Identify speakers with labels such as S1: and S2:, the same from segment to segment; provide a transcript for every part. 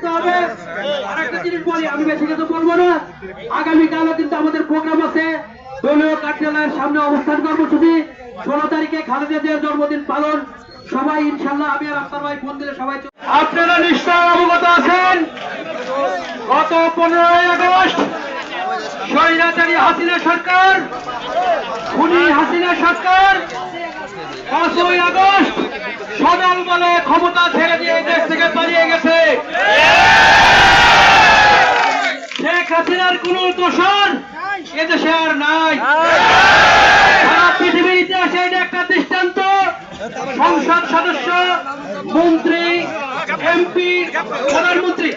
S1: থাকতে হবে। আরেকটা জিনিস বলি, আমি বেশি কিছু বলব না। আগামীকালও কিন্তু আমাদের প্রোগ্রাম আছে। দলীয় কার্যালয়ের সামনে অবস্থান কর্মসূচি। ষোলো তারিখে খালেদা জন্মদিন পালন। সবাই ইনশাল্লাহ, আমি আর আক্তার ভাই ফোন দিলে সবাই আপনারা নিশ্চয় অবগত আছেন, গত পনেরোই আগস্ট স্বৈরাচারী হাসিনা সরকার, খুনি হাসিনা সরকার, পাঁচই আগস্ট সদল বলে ক্ষমতা ছেড়ে দিয়ে দেশ থেকে পালিয়ে গেছে শেখ হাসিনার কোন দোষর এদেশে আর নাই। সারা পৃথিবীর ইতিহাসে এটা একটা দৃষ্টান্ত। সংসদ সদস্য মন্ত্রী এমপি প্রধানমন্ত্রী।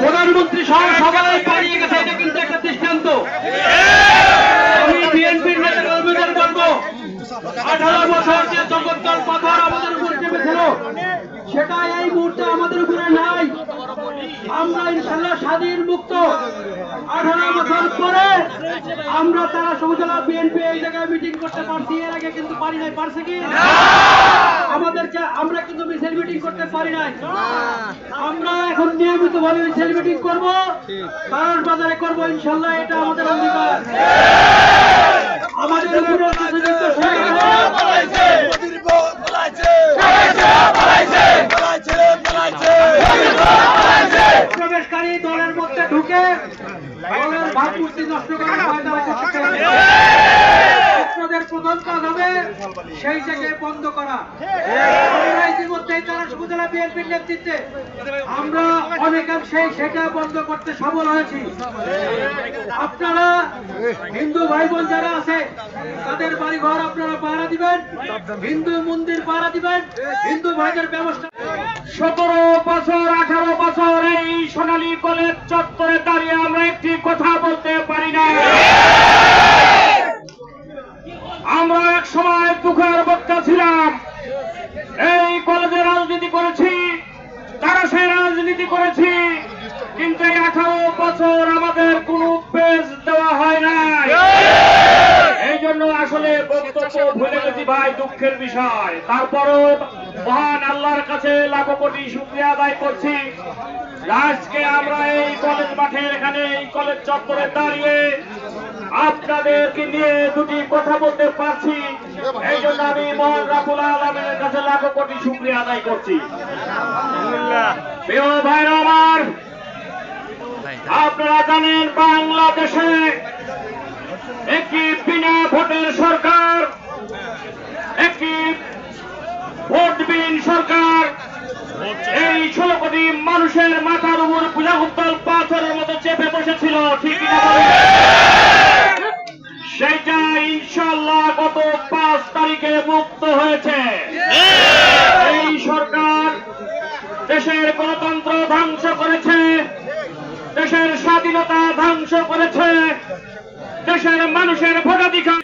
S1: প্রধানমন্ত্রী সহ সবাই পালিয়ে গেছে এটা কিন্তু একটা দৃষ্টান্ত আমি বিএনপির নেতা কর্মীদের বলব আঠারো বছর যে জগদ্দল পাথর আমাদের উপর চেপেছিল সেটা এই মুহূর্তে আমাদের উপরে নাই আমরা ইনশাল্লাহ স্বাধীন মুক্ত আঠারো বছর পরে আমরা তারা সমজলা বিএনপি এই জায়গায় মিটিং করতে পারছি, এর আগে কিন্তু পারি নাই, পারছে কি? আমাদেরকে আমরা কিন্তু মিছিল মিটিং করতে পারি নাই। আমরা এখন নিয়মিত ভাবে মিছিল মিটিং করব কারণ বাজারে করব ইনশাল্লাহ এটা আমাদের অঙ্গীকার। আমাদের উপরে সেই বন্ধ করা। তারা বিএনপির নেতৃত্বে। আমরা সেটা বন্ধ করতে সফল হয়েছি। আপনারা হিন্দু ভাই বোন যারা আছে, তাদের বাড়ি ঘর আপনারা পাহারা দিবেন, হিন্দু মন্দির পাহারা দিবেন, হিন্দু ভাইদের ব্যবস্থা। সতেরো বছর আঠারো সোনালী কলেজ চত্বরে দাঁড়িয়ে আমরা একটি কথা বলতে পারি না। আমরা এক সময় দুঃখের বক্তা ছিলাম। এই কলেজে রাজনীতি করেছি, তারা সেই রাজনীতি করেছি, কিন্তু এই আঠারো বছর আমাদের কোনো পেজ দেওয়া হয় নাই। এই জন্য আসলে বক্তব্য ভুলে গেছি ভাই, দুঃখের বিষয়। তারপরও মহান আল্লাহর কাছে লাখো কোটি শুক্রিয়া আদায় করছি। আজকে আমরা এই কলেজ মাঠের এখানে এই কলেজ চত্বরে দাঁড়িয়ে আপনাদেরকে নিয়ে দুটি কথা বলতে পারছি। এই জন্য আমি মহান রাবুল আলমের কাছে লাখো কোটি শুক্রিয়া আদায় করছি। প্রিয় ভাইরা আমার আপনারা জানেন বাংলাদেশে একটি বিনা ভোটের সরকার একটি ভোটবিহীন সরকার। এই ষোলো কোটি মানুষের মাথার উপর পূজা উত্তল পাথরের মতো চেপে বসেছিল, ঠিক সেইটা ইনশাল্লাহ গত পাঁচ তারিখে মুক্ত হয়েছে। এই সরকার দেশের গণতন্ত্র ধ্বংস করেছে, দেশের স্বাধীনতা ধ্বংস করেছে, দেশের মানুষের ভোটাধিকার